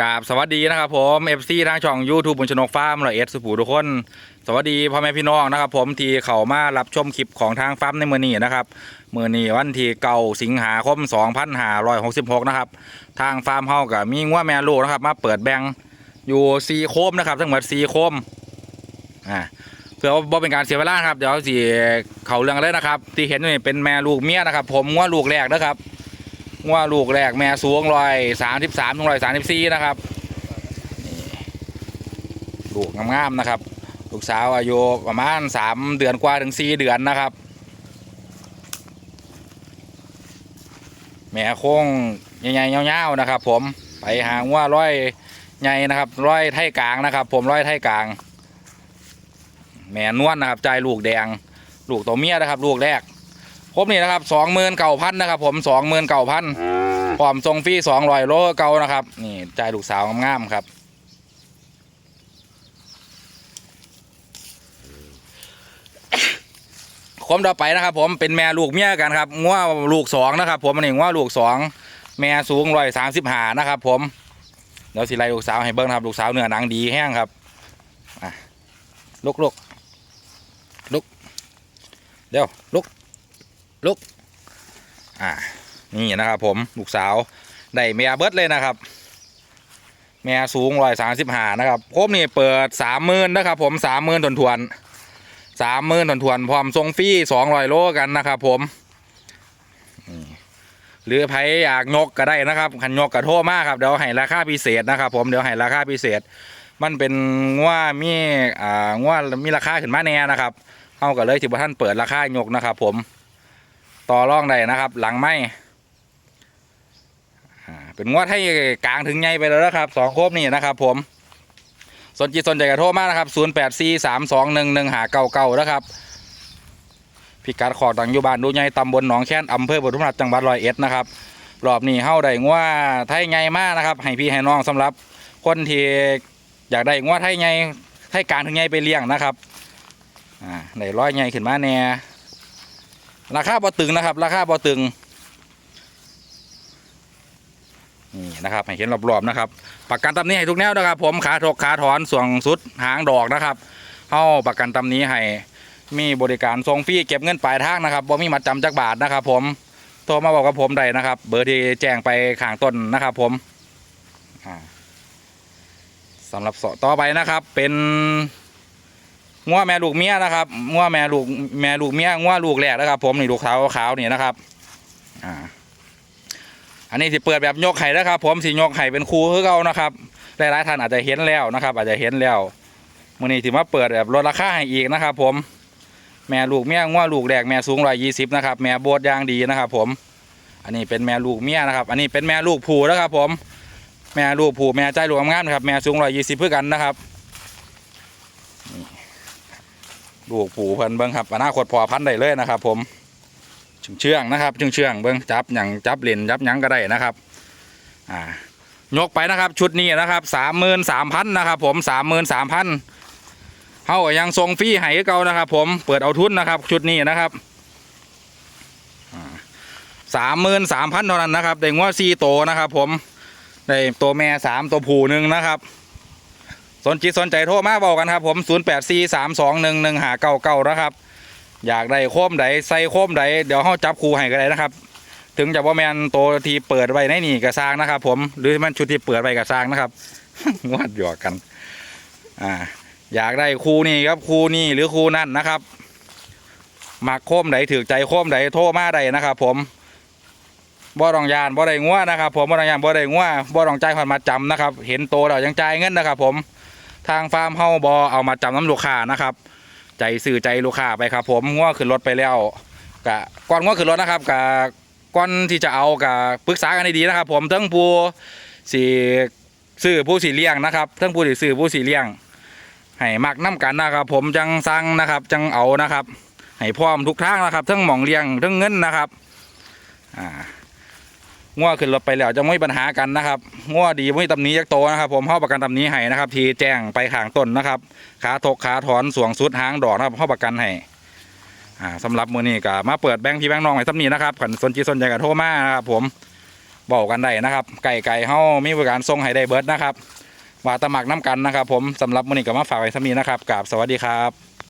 กราบสวัสดีนะครับผมเอฟซีทางช่อง YouTube บุญชนกฟาร์มร้อยเอ็ดสุภูทุกคน สวัสดีพ่อแม่พี่น้องนะครับผมที่เข้ามารับชมคลิปของทางฟาร์มในมือนี้นะครับมือนี้วันที่เก่าสิงหาคม 2566 นะครับ ทางฟาร์มเฮากับมีงัวแม่ลูกนะครับ มาเปิดแบงอยู่ซีโคมนะครับทั้งหมดซีโคมอ่าเพื่อว่าบ่เป็นการเสียเวลาครับเดี๋ยวสิเข้าเรื่องเลยนะครับ ที่เห็นนี่เป็นแม่ลูกเมียนะครับ ผมงัวลูกแรกนะครับ ว่าลูกแรกแม่สูงร้อยสามสิบสามถึงร้อยสามสิบสี่นะครับลูกงามๆนะครับ ลูกสาวอายุประมาณสามเดือนกว่าถึงสี่เดือนนะครับ แม่โค้งใหญ่ๆเงาๆนะครับ ผมไปหางว่าร้อยใหญ่นะครับร้อยไทยกลางนะครับ ผมร้อยไทยกลาง แม่นวลนะครับใจลูกแดง ลูกตัวเมียนะครับ ลูกแรก ผมนี่นะครับสองหมื่นเก่าพันนะครับ ผมสองหมื่นเก่าพันพร้อมทรงฟรีสองร้อยโลเก่านะครับ นี่ใจลูกสาวงามๆครับคมต่อไปนะครับ ผมเป็นแม่ลูกเมียกันครับง้วลูกสองนะครับ ผมอันนี้ง้วลูกสองแม่สูงร้อยสามสิบห้านะครับ ผมเดี๋ยวสิไลลูกสาวให้เบิ้งครับลูกสาวเนื้อหนังดีแห้งครับลุกลุกลุกเดี๋ยวลุก ลุก อ่า นี่นะครับผม ลูกสาว ได้เมียเบิดเลยนะครับเมียสูงร้อยสามสิบห้านะครับผมนี่เปิดสามหมื่นนะครับผมสามหมื่นทวนทวนสามหมื่นทวนทวนๆพร้อมทรงฟรีสองร้อยโลกันนะครับผมหรือใครอยากยกก็ได้นะครับขันยกกระโทมากครับเดี๋ยวให้ราคาพิเศษนะครับ ผมเดี๋ยวให้ราคาพิเศษ มันเป็นง่วมีอ่าง่วมีราคาขึ้นมาแน่นะครับเขาก็เลยถือว่าท่านเปิดราคายกนะครับ ผม ต่อรองได้นะครับ หลังไม่เป็นงวดให้กลางถึงไงไปแล้วนะครับสองโคบนี่นะครับผมสนจิตสนใจกระโทรมากนะครับ 0 8 4 3 2 1 1หาเก่าเก่านะครับ พิกัดขอดังอยู่บ้านดูใหญ่ตำบลหนองแค้นอำเภอบุรีรัมย์จังหวัดร้อยเอ็ดนะครับ รอบนี้เฮาได้งวดไทยไงมากนะครับ ให้พี่ให้น้องสำหรับคนที่อยากได้งวดไทยไงไทยกลางถึงไงไปเลี้ยงนะครับ อ่าได้ร้อยไงขึ้นมาแน่ ราคาบ่ตึงนะครับ ราคาบ่ตึงนี่นะครับให้เห็นรอบๆนะครับประกันตำนี้ให้ทุกแนวนะครับ ผมขาถกขาถอนส่วงสุดหางดอกนะครับเข้าประกันตำนี้ให้มีบริการส่งฟรีเก็บเงินปลายทางนะครับบ่มีมัดจำจักบาทนะครับ ผมโทรมาบอกกับผมได้นะครับ เบอร์ที่แจ้งไปข้างต้นนะครับ ผมอ่าสำหรับต่อไปนะครับเป็น งัวแม่ลูกเมียนะครับงัวแม่ลูกแม่ลูกเมียงัวลูกแรกนะครับ ผมนี่ลูกขาวขาวนี่นะครับอ่าอันนี้สิเปิดแบบยกไข่นะครับ ผมสิยกไข่เป็นครูคือเก่านะครับหลายๆท่านอาจจะเห็นแล้วนะครับ อาจจะเห็นแล้วมื้อนี้ถือว่าเปิดแบบลดราคาให้อีกนะครับ ผมแม่ลูกเมียงัวลูกแรกแม่สูงร้อยยี่สิบนะครับแม่โบดยางดีนะครับ ผม อันนี้เป็นแม่ลูกเมียนะครับ อันนี้เป็นแม่ลูกผูนะครับ ผม แม่ลูกผูแม่ใจลูกงามนะครับแม่สูงร้อยยี่สิบเพื่อกันนะครับ ลูกผูเพิ่นเบิ้งครับอนาคตพอพันได้เลยนะครับ ผมเชื่องนะครับเชื่องเชื่องเบิ้งจับหยังจับเหรียญจับหยังก็ได้นะครับอ่ายกไปนะครับชุดนี้นะครับสามหมื่นสามพันนะครับ ผมสามหมื่นสามพันเฮายังทรงฟรีให้เก่านะครับ ผมเปิดเอาทุนนะครับ ชุดนี้นะครับสามหมื่นสามพันเท่านั้นนะครับได้งวดซีโตนะครับ ผมได้ตัวแม่สามตัวผู้หนึ่งนะครับ สนจิตสนใจโทรมาบอกกันครับ ผม0 8 4 3 2 1 1หาเก่าเก่านะครับ อยากได้โคมใดใส่โคมใดเดี๋ยวเขาจับคูให้ก็ได้นะครับ ถึงจะว่าแมนตัวที่เปิดไว้ในนี่กระซางนะครับ ผมหรือมันชุดที่เปิดไว้กระซางนะครับงวดหยอกกัน อ่า อยากได้คูนี้ครับคูนี้หรือคูนั่นนะครับหมักโคมใดถือใจโคมใดโทรมาใดนะครับ ผมบ่ต้องยานบ่ได้งัวนะครับ ผมบ่ต้องยานบ่ได้งัวบ่ต้องใจผ่อนมาจำนะครับ เห็นโตเรายังจ่ายเงินนะครับ ผม ทางฟาร์มเฮาบอเอามาจำน้ำลูกค้านะครับ ใจสื่อใจลูกค้าไปครับผมง่วขึ้นรถไปแล้วกะก่อนง่วขึ้นรถนะครับกะก่อนที่จะเอากะปรึกษากันดีๆนะครับ ผมทั้งผู้สีซื้อผู้สีเลี้ยงนะครับทั้งผู้สีซื้อผู้สีเลี้ยงให้มักน้ำกันนะครับ ผมจังสั่งนะครับจังเอานะครับให้พร้อมทุกทางนะครับทั้งหมองเลี้ยงทั้งเงินนะครับอ่า ง่วขึ้นรถไปแล้วจะไม่มีปัญหากันนะครับง่วดีไม่มีตำหนี้ยักโตนะครับ ผมเข้าประกันตำหนี้ให้นะครับ ทีแจ้งไปขางต้นนะครับ ขาถกขาถอนสวงสุดหางดอกนะครับเข้าประกันให้อ่าสำหรับมือนี้ก็มาเปิดแบงค์พี่แบงค์น้องให้ตำหนี้นะครับขันสนจีสนใจกับโทรมานะครับผมบอกกันได้นะครับไก่ไก่เฮามีบริการส่งให้ได้เบิร์ดนะครับว่าตะหมักน้ำกันนะครับ ผมสำหรับมือนี้ก็มาฝากไว้สมีนะครับกราบสวัสดีครับ